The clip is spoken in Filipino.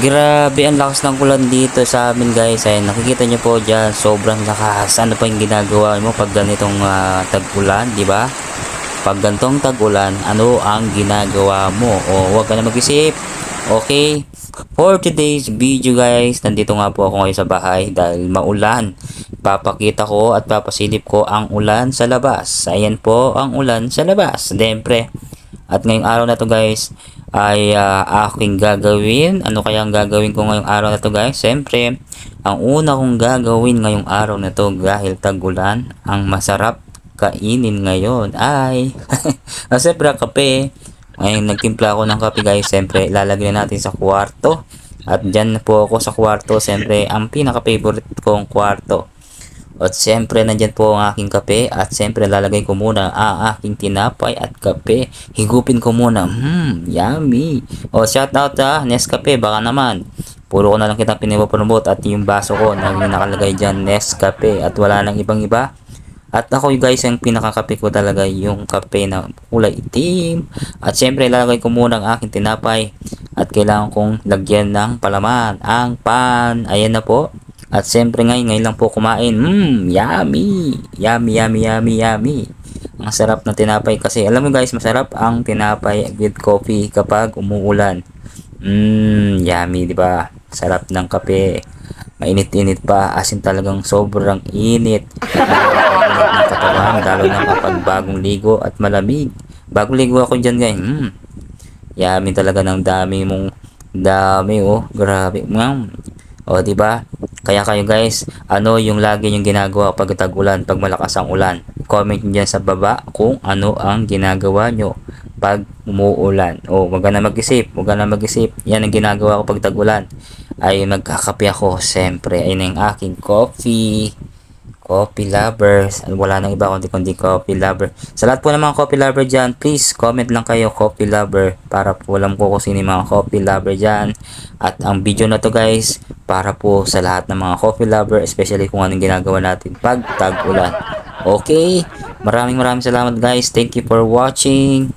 Grabe ang lakas ng ulan dito sa amin guys. Ayun, nakikita nyo po dyan, sobrang lakas. Ano pa yung ginagawa mo pag ganitong ah, tag-ulan, di ba? Pag gantong tag-ulan, ano ang ginagawa mo? O huwag ka na mag-isip. Okay? For today's video guys, nandito nga po ako ngayon sa bahay dahil maulan. Papakita ko at papasilip ko ang ulan sa labas. Ayan po ang ulan sa labas. Siyempre, at ngayong araw na to guys, ay ah, aking gagawin. Ano kaya ang gagawin ko ngayong araw na to guys? Siyempre, ang una kong gagawin ngayong araw na to dahil tagulan, ang masarap kainin ngayon ay siyempre kape. Ngayon nagtimpla ako ng kape guys. Siyempre, ilalagay na natin sa kwarto. At dyan na po ako sa kwarto. Siyempre, ang pinaka-favorite kong kwarto. At siyempre, nandyan po ang aking kape. At siyempre, lalagay ko muna ang aking tinapay at kape. Higupin ko muna. Hmm, yummy. O, shout out ha, Nescafe, baka naman. Puro ko na lang kita pinipromote at yung baso ko na nakalagay dyan, Nescafe. At wala nang ibang iba. At ako guys, ang pinakakape ko talaga yung kape na kulay itim. At siyempre, lalagay ko muna ang aking tinapay. At kailangan kong lagyan ng palaman. Ang pan. Ayan na po. At siyempre ngayon, ngayon lang po kumain. Mmm, yummy. Yummy, yummy, yummy, yummy. Ang sarap ng tinapay kasi alam mo guys, masarap ang tinapay with coffee kapag umuulan. Mmm, yummy, di ba? Sarap ng kape. Mainit-init pa, asin talagang sobrang init. Nakakainit ng katawan, lalo na kapag bagong ligo at malamig. Bagong ligo ako dyan guys. Mmm, yummy talaga ng dami mong dami oh. Grabe. Mm. O, di ba? Kaya kayo guys, ano yung lagi yung ginagawa pag tag-ulan, pag malakas ang ulan? Comment dyan sa baba kung ano ang ginagawa nyo pag umuulan. O, wag na mag-isip, wag na mag-isip. Yan ang ginagawa ko pag tag-ulan. Ay magkakape ako, siyempre. Ayun ang aking coffee. Coffee lovers. Wala nang iba kundi kundi coffee lover. Sa lahat po ng mga coffee lover dyan, please comment lang kayo coffee lover para po alam ko kung sino yung mga coffee lover dyan. At ang video na to guys, para po sa lahat ng mga coffee lover, especially kung anong ginagawa natin pag tag-ulan. Okay? Maraming maraming salamat guys. Thank you for watching.